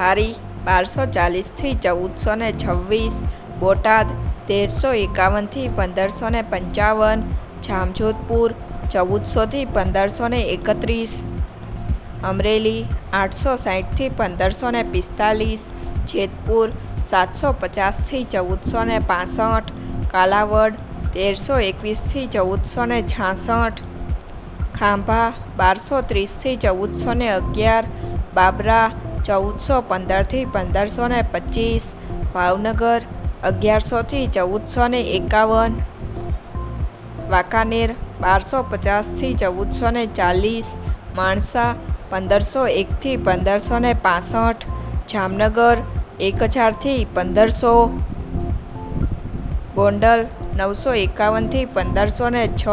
ધારી બારસો ચાલીસથી ચૌદસો ને છવ્વીસ, બોટાદ તેરસો એકાવનથી પંદરસો ને પંચાવન, જામજોધપુર ચૌદસોથી પંદરસો ને એકત્રીસ, અમરેલી આઠસો સાઠથી પંદરસો ને પિસ્તાલીસ, જેતપુર સાતસો પચાસથી ચૌદસો ને પાસઠ, કાલાવડ તેરસો એકવીસથી ચૌદસો ને છાસઠ, ખાંભા બારસો ત્રીસથી ચૌદસો ને અગિયાર, બાબરા ચૌદસો પંદરથી પંદરસો ને પચીસ, ભાવનગર અગિયારસોથી ચૌદસો ને એકાવન, વાંકાનેર બારસો પચાસથી ચૌદસો ને ચાલીસ, માણસા પંદરસો એકથી પંદરસો ને પાસઠ, જામનગર એક હજારથી પંદરસો, ગોંડલ નવસો એકાવનથી પંદરસો ને છ,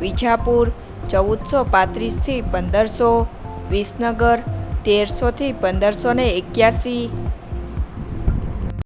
વિજાપુર ચૌદસો પાંત્રીસથી પંદરસો, વિસનગર તેરસોથી પંદરસો ને એક્યાસી.